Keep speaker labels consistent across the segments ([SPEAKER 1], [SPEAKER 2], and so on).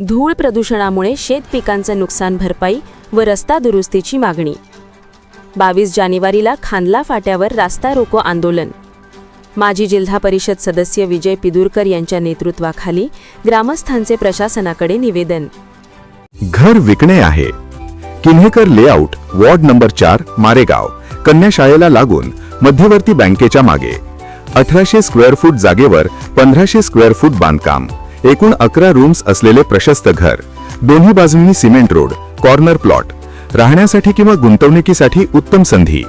[SPEAKER 1] धूळ प्रदूषणामुळे शेत पिकांचं नुकसान भरपाई व रस्ता दुरुस्तीची मागणी. बावीस जानेवारीला खानला फाट्यावर रास्ता रोको आंदोलन. माजी जिल्हा परिषद सदस्य विजय पिदुरकर यांच्या नेतृत्वाखाली ग्रामस्थांचे प्रशासनाकडे निवेदन.
[SPEAKER 2] घर विकणे आहे. किन्हेकर लेआउट वॉर्ड नंबर चार मारेगाव कन्या शाळेला लागून मध्यवर्ती बँकेच्या मागे. अठराशे स्क्वेअर फूट जागेवर पंधराशे स्क्वेअर फूट बांधकाम. एकूण अकरा रूम्स असलेले प्रशस्त घर. दोन्ही बाजूंनी सिमेंट रोड कॉर्नर प्लॉट राहण्यासाठी किंवा गुंतवणुकीसाठी उत्तम संधी.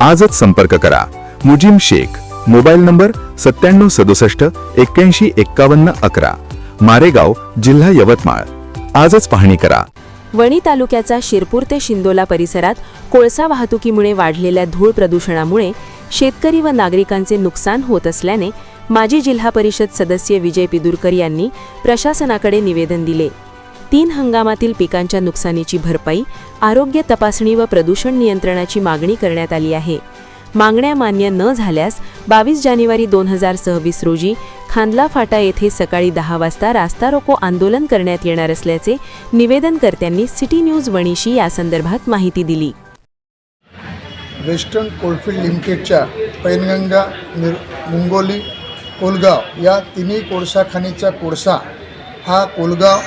[SPEAKER 2] आजच संपर्क करा. मुजीम शेख. मोबाईल नंबर सत्त्याण्णव सदुसष्ट एक्क्याऐंशी एक्कावन्न अकरा. मारेगाव जिल्हा यवतमाळ. आजच पाहणी करा.
[SPEAKER 1] वणी तालुक्याचा शिरपूर ते शिंदोला परिसरात कोळसा वाहतुकीमुळे वाढलेल्या धूळ प्रदूषणामुळे शेतकरी व नागरिकांचे नुकसान होत असल्याने माजी जिल्हा परिषद सदस्य विजय पिदुरकर यांनी प्रशासनाकडे निवेदन दिले. तीन हंगामातील पिकांच्या नुकसानीची भरपाई आरोग्य तपासणी व प्रदूषण नियंत्रणाची मागणी करण्यात आली आहे. मागण्या मान्य न झाल्यास बावीस जानेवारी दोन हजार सव्वीस रोजी खांदला फाटा येथे सकाळी दहा वाजता रास्ता रोको आंदोलन करण्यात येणार असल्याचे निवेदनकर्त्यांनी सिटी न्यूज वणीशी यासंदर्भात माहिती दिली.
[SPEAKER 3] वेस्टर्न कोलफील्ड लिमिटेडच्या पैनगंगा निर मुंगोली कोलगाव या तिन्ही कोळसा खाणीचा कोळसा. हा कोलगाव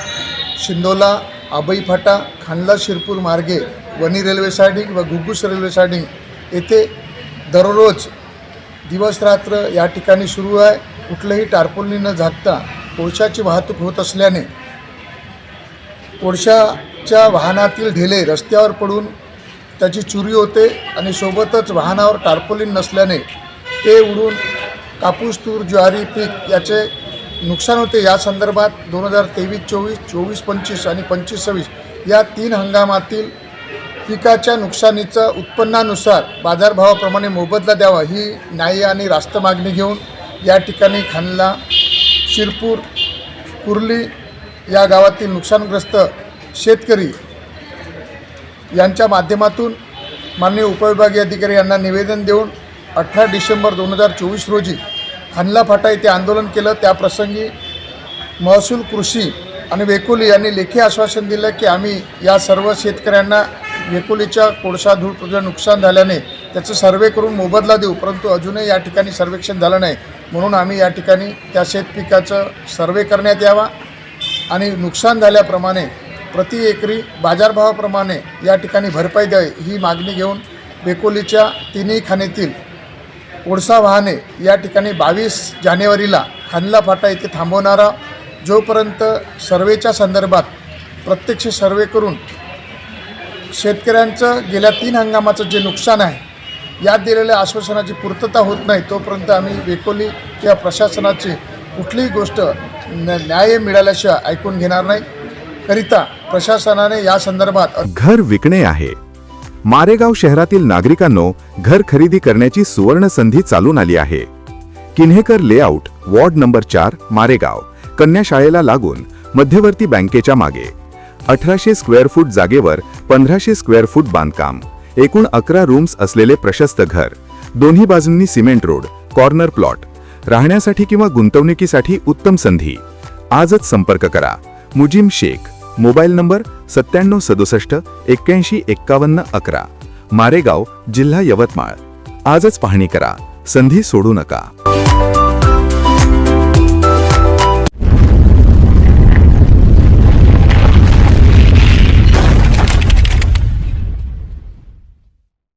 [SPEAKER 3] शिंदोला आबई फाटा खानला शिरपूर मार्गे वणी रेल्वे सायडिंग व घुग्गुस रेल्वे सायडिंग येथे दररोज दिवसरात्र या ठिकाणी सुरू आहे. कुठलंही टारपोलनी न झाकता कोळशाची वाहतूक होत असल्याने कोळशाच्या वाहनातील ढेले रस्त्यावर पडून त्याची चुरी होते आणि सोबतच वाहनावर टार्पोलिन नसल्याने ते उडून कापूस तूर ज्वारी पीक याचे नुकसान होते. या संदर्भात दोन हजार तेवीस चोवीस चोवीस पंचवीस आणि पंचवीस सव्वीस या तीन हंगामातील पिकाच्या नुकसानीचं उत्पन्नानुसार बाजारभावाप्रमाणे मोबदला द्यावा ही न्याय्य आणि रास्त मागणी घेऊन या ठिकाणी खानला शिरपूर कुर्ली या गावातील नुकसानग्रस्त शेतकरी यांच्या माध्यमातून माननीय उपविभागीय अधिकारी यांना निवेदन देऊन अठरा डिसेंबर दोन हजार चोवीस रोजी खानला फाटा येथे आंदोलन केलं. त्याप्रसंगी महसूल कृषी आणि वेकोली यांनी लेखी आश्वासन दिलं की आम्ही या सर्व शेतकऱ्यांना वेकोलीच्या कोळसा धूळ प्रदूषण नुकसान झाल्याने त्याचं सर्वे करून मोबदला देऊ परंतु अजूनही या ठिकाणी सर्वेक्षण झालं नाही. म्हणून आम्ही या ठिकाणी त्या शेतपिकाचं सर्वे करण्यात यावा आणि नुकसान झाल्याप्रमाणे प्रति एकरी बाजारभावाप्रमाणे या ठिकाणी भरपाई द्यावी ही मागणी घेऊन बेकोलीच्या तिन्ही खाणीतील ओडसा वाहने या ठिकाणी बावीस जानेवारीला खानला फाटा येथे थांबवणारा जोपर्यंत सर्वेच्या संदर्भात प्रत्यक्ष सर्वे करून शेतकऱ्यांचं गेल्या तीन हंगामाचं जे नुकसान आहे यात दिलेल्या आश्वासनाची पूर्तता होत नाही तोपर्यंत आम्ही वेकोली किंवा प्रशासनाची कुठलीही गोष्ट न्याय मिळाल्याशिवाय ऐकून घेणार नाही. करिता प्रशासनाने या संदर्भात
[SPEAKER 2] घर विकणे आहे. मारेगाव शहरातील नागरिकांनो घर खरेदी करण्याची सुवर्ण संधी चालून आली आहे. किन्हेकर लेआउट वॉर्ड नंबर चार मारेगाव कन्या शाळेला लागून मध्यवर्ती बँकेच्या मागे. अठराशे स्क्वेअर फूट जागेवर पंधराशे स्क्वेअर फूट बांधकाम एकूण अकरा रूम्स असलेले प्रशस्त घर दोन्ही बाजूंनी सिमेंट रोड कॉर्नर प्लॉट राहण्यासाठी किंवा गुंतवणुकीसाठी उत्तम संधी. आजच संपर्क करा. मुजीम शेख मोबाईल नंबर सत्त्याण्णव सदुसष्ट एक्क्याऐंशी एक्कावन्न अकरा. मारेगाव जिल्हा यवतमाळ. आजच पाहणी करा. संधी सोडू नका.